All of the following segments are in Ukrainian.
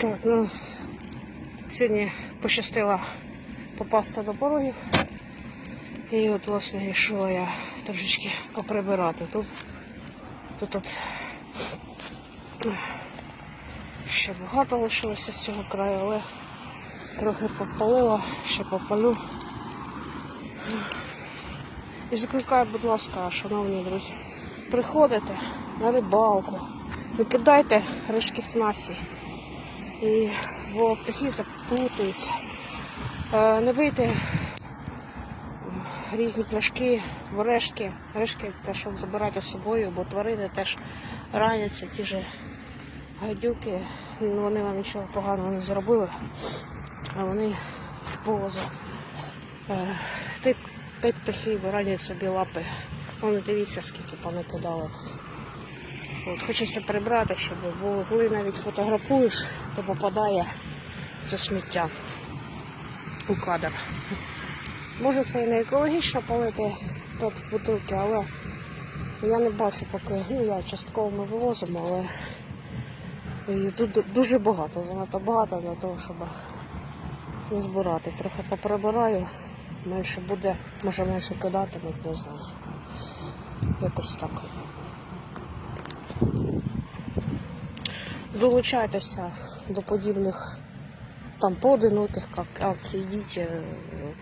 Так, ну сьогодні пощастило попасти до порогів. І от, власне, вирішила я трошечки поприбирати. Тут, тут от ще багато лишилося з цього краю, але трохи попалила, ще попалю. І закликаю, будь ласка, шановні друзі, приходите на рибалку, викидайте решки снасті. І бо птахи заплутаються. Е, Не вийти різні пляшки, в решки. Решки пташок забирайте з собою, бо тварини теж раняться, ті ж гадюки, ну, вони вам нічого поганого не зробили, а вони повоза. Е, Ти, ти птахи ранять собі лапи. Вони дивіться, скільки понакидали тут. От, хочеться прибрати, щоб бо коли навіть фотографуєш, то попадає це сміття у кадр. Може це і не екологічно палити бутилки, але я не бачу поки, ну я частково ми вивозимо, але і тут дуже багато, занадто багато для того, щоб не збирати. Трохи поприбираю, менше буде, може менше кидатимуть, не знаю. Якось так. Долучайтеся до подібних там поодиноких ак- акцій, йдіть, е,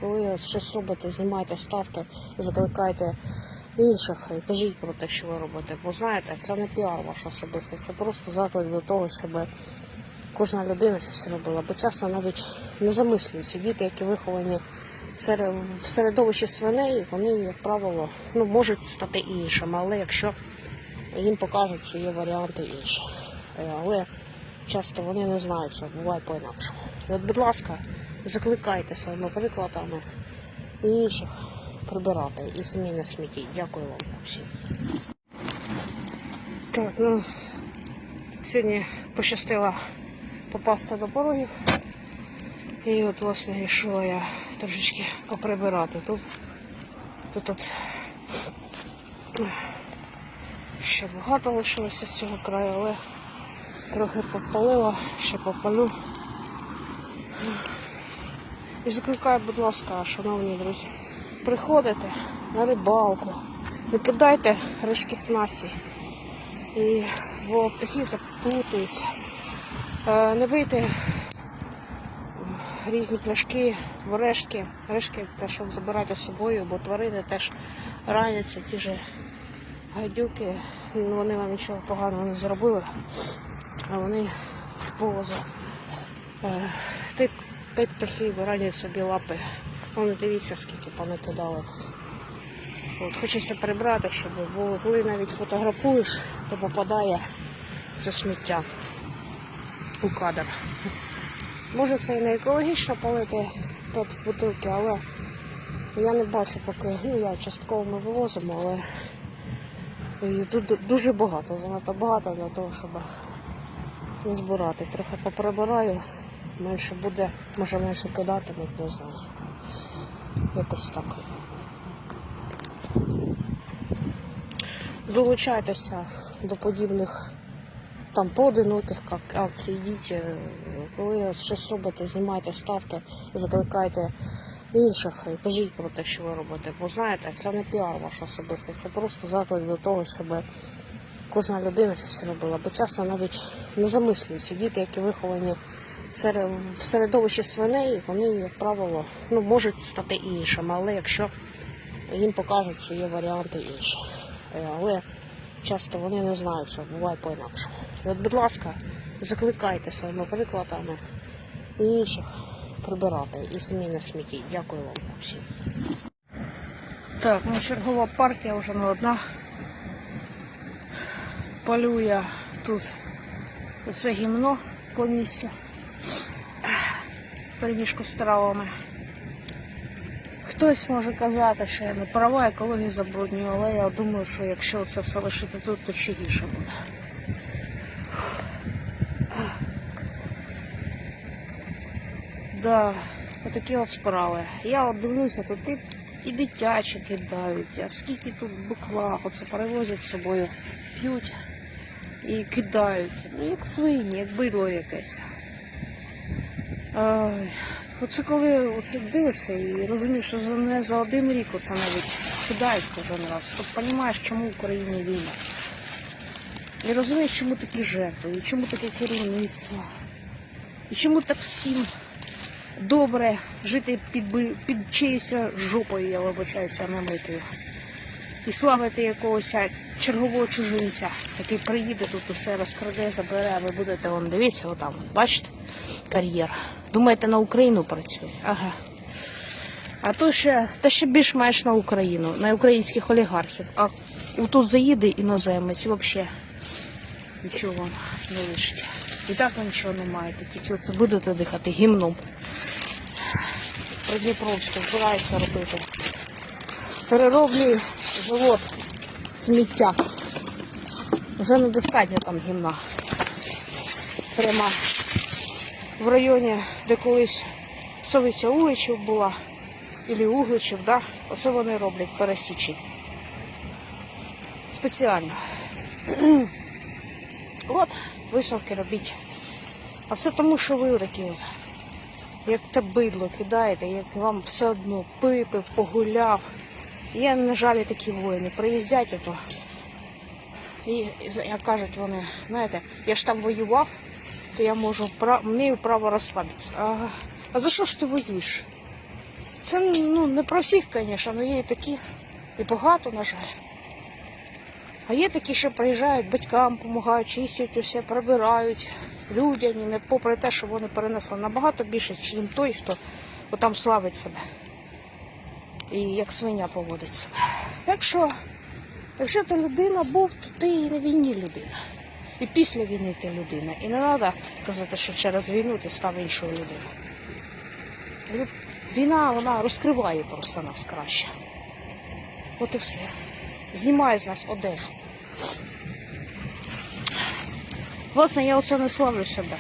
коли щось робите, знімайте, ставте, закликайте інших і кажіть про те, що ви робите. Бо знаєте, це не піар ваш особистий, це просто заклик до того, щоб кожна людина щось робила. Бо часто навіть не замислюються. Діти, які виховані в середовищі свиней, вони, як правило, ну, можуть стати іншими, але якщо їм покажуть, що є варіанти інші. Е, Але часто вони не знають, що буває по-інакшому. І от, будь ласка, закликайте своїми прикладами і інших прибирати і самі не смітіть. Дякую вам всім. Так, ну сьогодні пощастило попасти до порогів. І от, власне, вирішила я трошечки поприбирати. Тут, тут от ще багато лишилося з цього краю, але трохи попалила, ще попалю. І закликаю, будь ласка, шановні друзі, приходите на рибалку, викидайте решки снасті. І бо птахи заплутаються. Е, Не вийти різні пляшки, решки. Решки пташок забирайте з собою, бо тварини теж раняться, ті ж гадюки, ну, вони вам нічого поганого не зробили, а вони повоза. Е, Ти, ти птахи ранять собі лапи. Вони дивіться, скільки понакидали тут. От, хочеться прибрати, щоб бо коли навіть фотографуєш, то попадає це сміття у кадр. Може це і не екологічно палити пеп бутилки, але я не бачу поки, ну я частково ми вивозимо, але і тут дуже багато, занадто багато для того, щоб не збирати. Трохи поприбираю, менше буде, може менше кидатимуть, не знаю. Якось так. Долучайтеся до подібних там поодиноких акцій, йдіть, е, коли щось робите, знімайте, ставте, закликайте інших і кажіть про те, що ви робите. Бо знаєте, це не піар ваш особистий, це просто заклик до того, щоб кожна людина щось робила. Бо часто навіть не замислюються. Діти, які виховані в середовищі свиней, вони, як правило, ну, можуть стати іншими, але якщо їм покажуть, що є варіанти інші. Е, Але часто вони не знають, що буває по-інакшому. І от, будь ласка, закликайте своїми прикладами і інших прибирати і самі не смітіть. Дякую вам всім. Так, ну чергова партія вже не одна. Палю я тут оце гімно по місцю. Перемішку з травами. Хтось може казати, що я не права, екологію забруднюю, але я думаю, що якщо це все лишити тут, то ще гірше буде. Да, отакі от справи. Я от дивлюся, тут і, і дитячі кидають, а скільки тут буквах, оце перевозять з собою, п'ють і кидають. Ну, як свині, як бидло якесь. Оце коли оце дивишся і розумієш, що за не за один рік оце навіть кидають кожен раз. Тут розумієш, чому в Україні війна. І розумієш, чому такі жертви, і чому таке керівництво, і чому так всім добре жити під, під чиюсь жопою, я вибачаюся, намитою. І славити якогось чергового чужинця, який приїде тут усе розкраде, забере, а ви будете вон, дивіться, отам, от, бачите, кар'єр. Думаєте, на Україну працює? Ага. А то ще, та ще більш-менш на Україну, на українських олігархів. А тут заїде іноземець взагалі нічого не лишить. І так ви нічого не маєте, тільки оце будете дихати гімном. Придніпровську збирається робити. Перероблює завод сміття. Вже недостатньо там гімна. Прямо в районі, де колись селиця Угличів була, або Угличів, да? оце вони роблять пересічі. Спеціально. От, висновки робіть. А все тому, що ви такі от, як те бидло кидаєте, як вам все одно пипив, погуляв. Є, на жаль, такі воїни. Приїздять ото. І, як кажуть вони, знаєте, я ж там воював, то я можу маю право розслабитися. А, а за що ж ти воюєш? Це ну, не про всіх, звісно, але є і такі, і багато, на жаль. А є такі, що приїжджають, батькам допомагають, чистять усе, прибирають, людяні, не попри те, що вони перенесли набагато більше, ніж той, хто там славить себе. І як свиня поводить себе. Так що, якщо ти людина був, то ти і на війні людина. І після війни ти людина. І не треба казати, що через війну ти став іншою людиною. Війна вона розкриває просто нас краще. От і все. Знімає з нас одежу. Власне, я оце не славлю себе.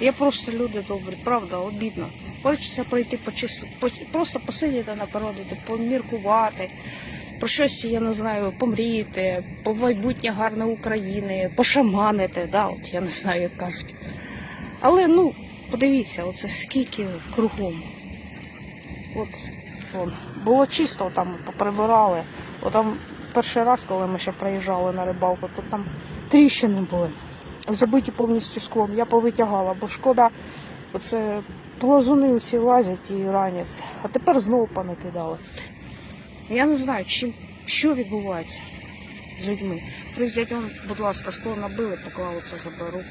Я просто люди добрі, правда, обідно. Хочеться прийти почис... по- просто посидіти на природі, поміркувати, про щось, я не знаю, помріяти, по майбутнє гарне України, пошаманити, да, от я не знаю, як кажуть. Але ну, подивіться, оце скільки кругом. От, вон, було чисто, там поприбирали. От там перший раз, коли ми ще приїжджали на рибалку, то там тріщини були. Забиті повністю склом. Я повитягала, бо шкода, оце плазуни усі лазять і раняться. А тепер знову понакидали. Я не знаю, чим, що відбувається з людьми. Приїздять, он, будь ласка, скло набили, поклали це заберу.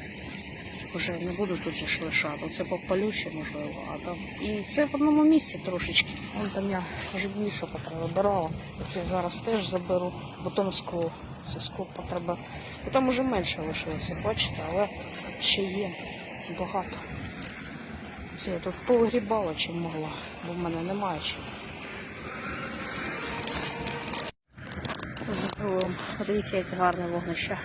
Вже не буду тут же лишати. Це попалю ще, можливо, а там. І це в одному місці трошечки. Вон там я вже більше вибирала. Оце зараз теж заберу, бо там скло. Це скло потреба. Бо там уже менше лишилося, бачите, але ще є багато. Це я тут повигрібала чим могла, бо в мене немає чим. Подивіться, яке гарне вогнище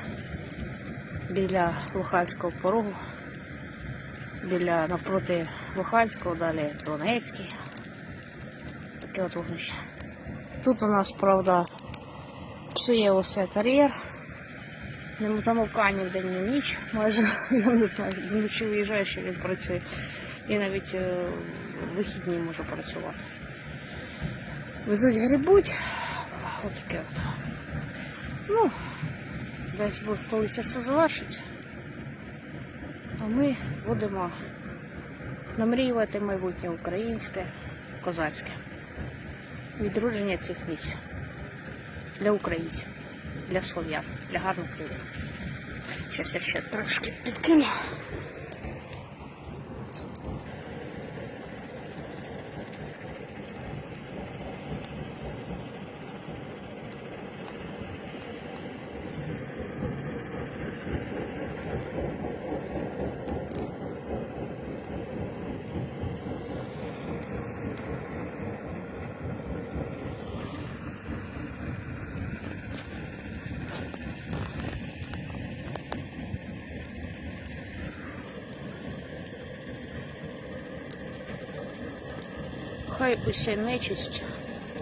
біля Луганського порогу, біля навпроти Луганського, далі Дзвонецький. Таке от вогнище. Тут у нас, правда, псує кар'єр. Замовкання в день і ніч. Майже я не знаю, вночі виїжджає, що він працює. І навіть е, в вихідні може працювати. Везуть грибуть. Отаке от. Ну, десь коли це все завершиться, то ми будемо намріювати майбутнє українське, козацьке. Відродження цих місць для українців, для слов'ян, для гарних людей. Зараз я ще трошки підкину. хай уся нечисть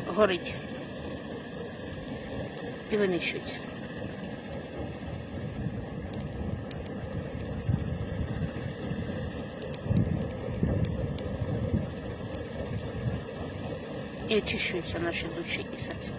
горить і винищується. І очищуються наші душі і серця.